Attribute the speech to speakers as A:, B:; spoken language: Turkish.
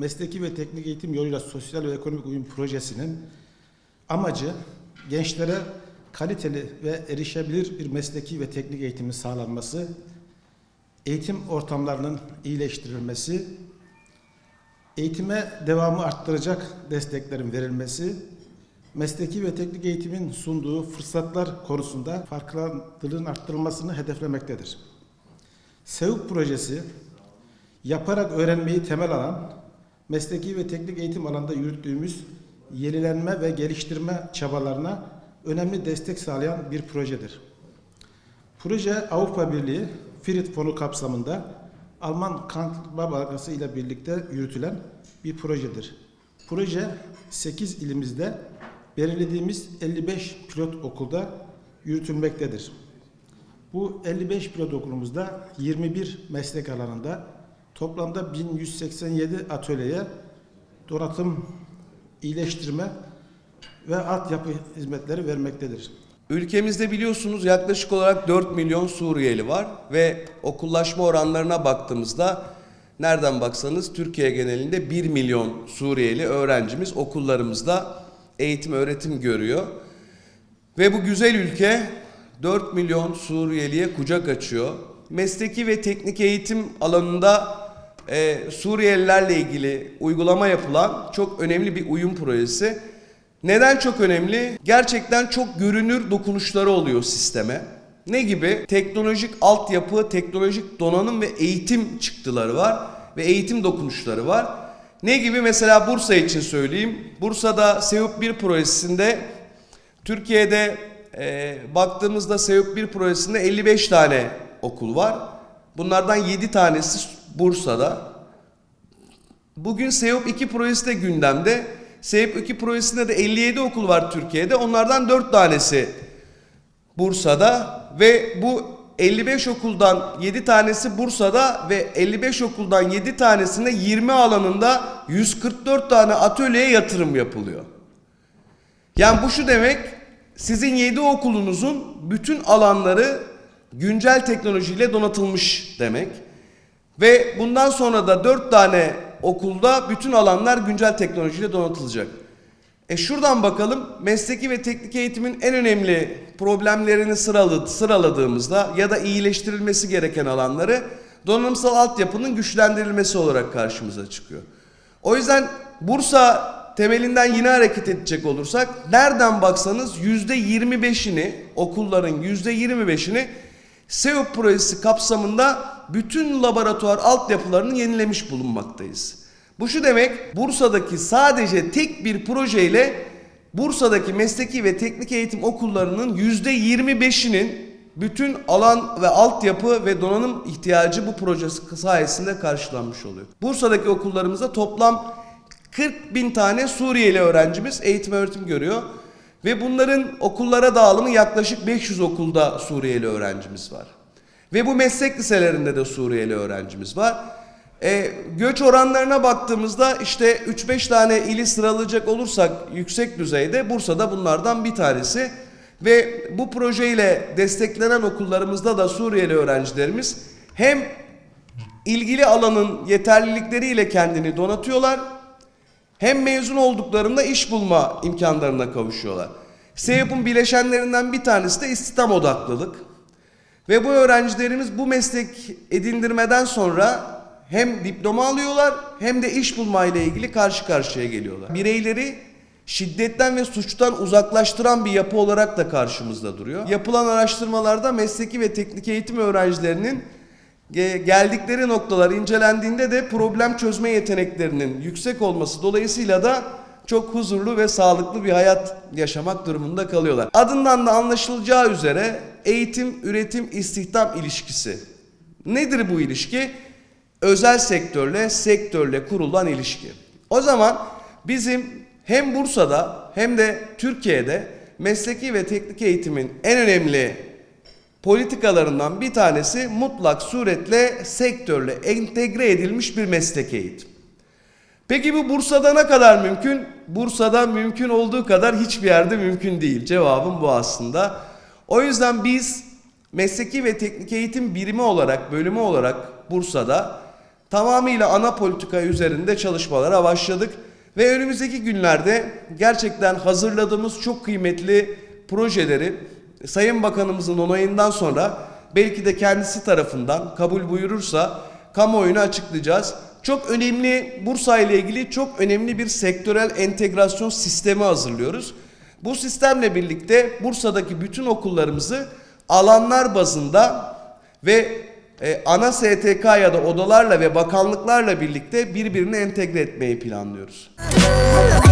A: mesleki ve teknik eğitim yoluyla sosyal ve ekonomik uyum projesinin amacı gençlere kaliteli ve erişebilir bir mesleki ve teknik eğitimin sağlanması, eğitim ortamlarının iyileştirilmesi, eğitime devamı arttıracak desteklerin verilmesi, mesleki ve teknik eğitimin sunduğu fırsatlar konusunda farkındalığın arttırılmasını hedeflemektedir. SEUP projesi, yaparak öğrenmeyi temel alan, mesleki ve teknik eğitim alanında yürüttüğümüz yenilenme ve geliştirme çabalarına önemli destek sağlayan bir projedir. Proje Avrupa Birliği FİRİT fonu kapsamında Alman Kalkınma Bankası ile birlikte yürütülen bir projedir. Proje 8 ilimizde belirlediğimiz 55 pilot okulda yürütülmektedir. Bu 55 pilot okulumuzda 21 meslek alanında toplamda 1187 atölyeye donatım, iyileştirme ve altyapı hizmetleri vermektedir.
B: Ülkemizde biliyorsunuz yaklaşık olarak 4 milyon Suriyeli var ve okullaşma oranlarına baktığımızda nereden baksanız Türkiye genelinde 1 milyon Suriyeli öğrencimiz okullarımızda eğitim öğretim görüyor. Ve bu güzel ülke 4 milyon Suriyeliye kucak açıyor. Mesleki ve teknik eğitim alanında e, Suriyelilerle ilgili uygulama yapılan çok önemli bir uyum projesi. Neden çok önemli? Gerçekten çok görünür dokunuşları oluyor sisteme. Ne gibi? Teknolojik altyapı, teknolojik donanım ve eğitim çıktıları var ve eğitim dokunuşları var. Ne gibi? Mesela Bursa için söyleyeyim. Bursa'da SEUP 1 projesinde Türkiye'de e, baktığımızda SEUP 1 projesinde 55 tane okul var. Bunlardan 7 tanesi Bursa'da. Bugün SEOP 2 projesi de gündemde. SEOP 2 projesinde de 57 okul var Türkiye'de. Onlardan 4 tanesi Bursa'da ve bu 55 okuldan 7 tanesi Bursa'da ve 55 okuldan 7 tanesinde 20 alanında 144 tane atölyeye yatırım yapılıyor. Yani bu şu demek sizin 7 okulunuzun bütün alanları güncel teknolojiyle donatılmış demek. Ve bundan sonra da 4 tane okulda bütün alanlar güncel teknolojiyle donatılacak. E şuradan bakalım mesleki ve teknik eğitimin en önemli problemlerini sıraladı, sıraladığımızda ya da iyileştirilmesi gereken alanları donanımsal altyapının güçlendirilmesi olarak karşımıza çıkıyor. O yüzden Bursa temelinden yine hareket edecek olursak nereden baksanız yüzde 25'ini okulların yüzde 25'ini SEOP projesi kapsamında bütün laboratuvar altyapılarını yenilemiş bulunmaktayız. Bu şu demek Bursa'daki sadece tek bir projeyle Bursa'daki mesleki ve teknik eğitim okullarının yüzde 25'inin bütün alan ve altyapı ve donanım ihtiyacı bu projesi sayesinde karşılanmış oluyor. Bursa'daki okullarımızda toplam 40 bin tane Suriyeli öğrencimiz eğitim öğretim görüyor. Ve bunların okullara dağılımı yaklaşık 500 okulda Suriyeli öğrencimiz var. Ve bu meslek liselerinde de Suriyeli öğrencimiz var. E, göç oranlarına baktığımızda işte 3-5 tane ili sıralayacak olursak yüksek düzeyde Bursa'da bunlardan bir tanesi. Ve bu projeyle desteklenen okullarımızda da Suriyeli öğrencilerimiz hem ilgili alanın yeterlilikleriyle kendini donatıyorlar hem mezun olduklarında iş bulma imkanlarına kavuşuyorlar. SEYAP'ın bileşenlerinden bir tanesi de istihdam odaklılık. Ve bu öğrencilerimiz bu meslek edindirmeden sonra hem diploma alıyorlar hem de iş bulma ile ilgili karşı karşıya geliyorlar. Bireyleri şiddetten ve suçtan uzaklaştıran bir yapı olarak da karşımızda duruyor. Yapılan araştırmalarda mesleki ve teknik eğitim öğrencilerinin geldikleri noktalar incelendiğinde de problem çözme yeteneklerinin yüksek olması dolayısıyla da çok huzurlu ve sağlıklı bir hayat yaşamak durumunda kalıyorlar. Adından da anlaşılacağı üzere eğitim, üretim, istihdam ilişkisi. Nedir bu ilişki? Özel sektörle, sektörle kurulan ilişki. O zaman bizim hem Bursa'da hem de Türkiye'de mesleki ve teknik eğitimin en önemli politikalarından bir tanesi mutlak suretle sektörle entegre edilmiş bir meslek eğitim. Peki bu Bursa'da ne kadar mümkün? Bursa'da mümkün olduğu kadar hiçbir yerde mümkün değil. Cevabım bu aslında. O yüzden biz mesleki ve teknik eğitim birimi olarak, bölümü olarak Bursa'da tamamıyla ana politika üzerinde çalışmalara başladık. Ve önümüzdeki günlerde gerçekten hazırladığımız çok kıymetli projeleri Sayın Bakanımızın onayından sonra belki de kendisi tarafından kabul buyurursa kamuoyuna açıklayacağız. Çok önemli Bursa ile ilgili çok önemli bir sektörel entegrasyon sistemi hazırlıyoruz. Bu sistemle birlikte Bursa'daki bütün okullarımızı alanlar bazında ve e, ana STK ya da odalarla ve bakanlıklarla birlikte birbirine entegre etmeyi planlıyoruz.